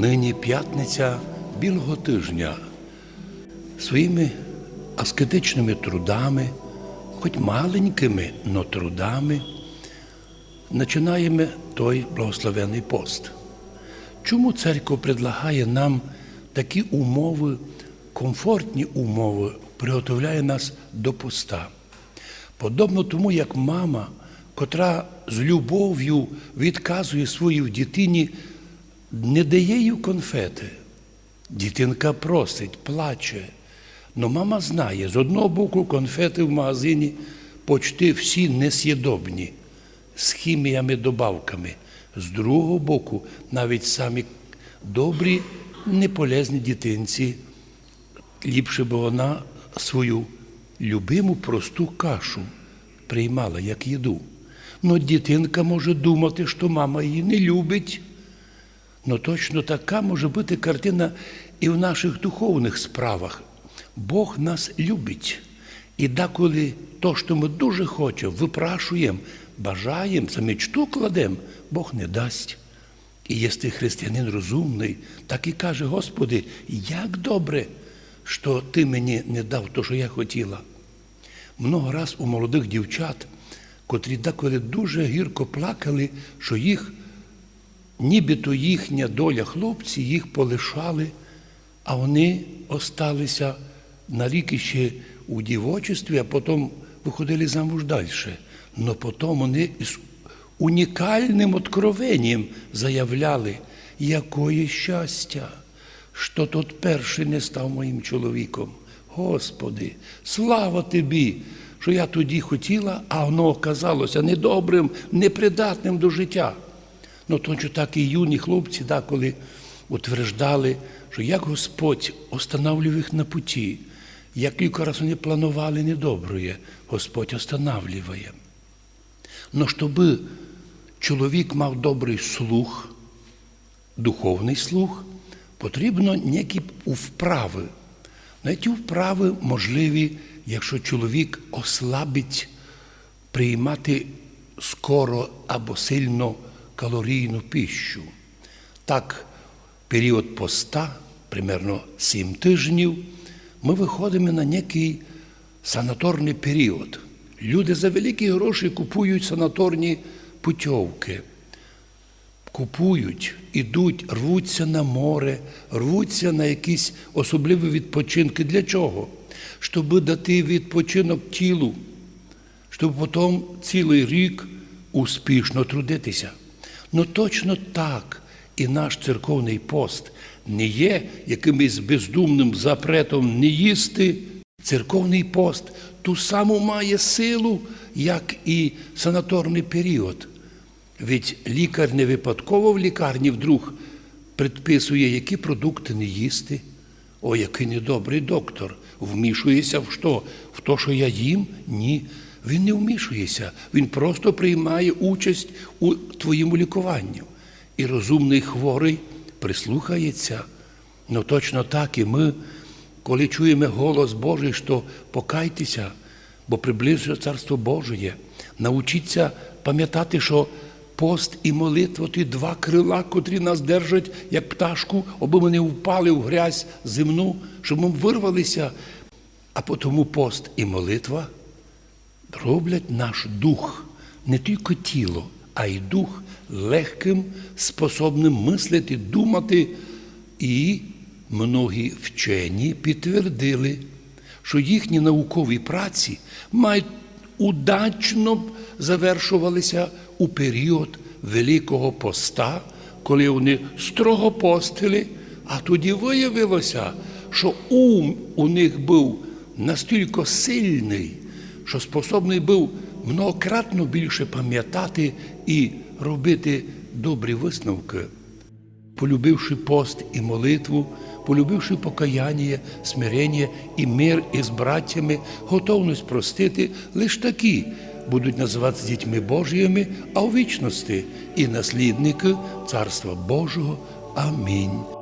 Нині п'ятниця білого тижня. Своїми аскетичними трудами, хоч маленькими, но трудами, починаємо той благословений пост. Чому церква предлагає нам такі умови, комфортні умови, приготовляє нас до поста? Подобно тому, як мама, котра з любов'ю відказує своїй дитині, не дає їй конфети. Дитинка просить, плаче. Но мама знає, з одного боку конфети в магазині почти всі несъєдобні, з хіміями, добавками. З другого боку, навіть самі добрі, неполезні дитинці, ліпше б вона свою любиму просту кашу приймала як їду. Но дитинка може думати, що мама її не любить. Ну точно така може бути картина і в наших духовних справах. Бог нас любить. І деколи то, що ми дуже хочемо, випрашуємо, бажаємо, за мечту кладемо, Бог не дасть. І якщо християнин розумний, так і каже, Господи, як добре, що Ти мені не дав то, що я хотіла. Много раз у молодих дівчат, котрі деколи дуже гірко плакали, що їх нібито їхня доля хлопці їх полишали, а вони осталися на рік ще у дівочестві, а потім виходили замуж далі. Но потім вони з унікальним откровенням заявляли, якое щастя, що тот перший не став моїм чоловіком. Господи, слава тобі, що я тоді хотіла, а воно оказалося недобрим, непридатним до життя. Ну, точно так і юні хлопці деколи утверждали, що як Господь останавливав їх на путі, як ліко раз вони планували недобре, Господь останавливає. Но щоб чоловік мав добрий слух, духовний слух, потрібно які вправи. На ті вправи можливі, якщо чоловік ослабить приймати скоро або сильно калорійну пищу. Так, період поста, примерно 7 тижнів, ми виходимо на некий санаторний період. Люди за великі гроші купують санаторні путівки. Купують, ідуть, рвуться на море, рвуться на якісь особливі відпочинки. Для чого? Щоб дати відпочинок тілу, щоб потім цілий рік успішно трудитися. Ну точно так і наш церковний пост не є якимось бездумним запретом не їсти. Церковний пост ту саму має силу, як і санаторний період. Ведь лікар не випадково в лікарні вдруг предписує, які продукти не їсти. О, який недобрий доктор. Вмішується в що? В те, що я їм? Ні. Він не вмішується, він просто приймає участь у твоєму лікуванню. І розумний хворий прислухається. Ну точно так і ми, коли чуємо голос Божий, що покайтеся, бо приближує Царство Божє, научіться пам'ятати, що пост і молитва ті два крила, котрі нас держать, як пташку, аби ми не впали в грязь земну, щоб ми вирвалися. А тому пост і молитва роблять наш дух, не тільки тіло, а й дух легким, способним мислити, думати. І многі вчені підтвердили, що їхні наукові праці мають удачно завершувалися у період Великого поста, коли вони строго постили, а тоді виявилося, що ум у них був настільки сильний, що способний був многократно більше пам'ятати і робити добрі висновки. Полюбивши пост і молитву, полюбивши покаяння, смирення і мир із братями, готовність простити, лише такі будуть називатися дітьми Божіми, а у вічності і наслідники Царства Божого. Амінь.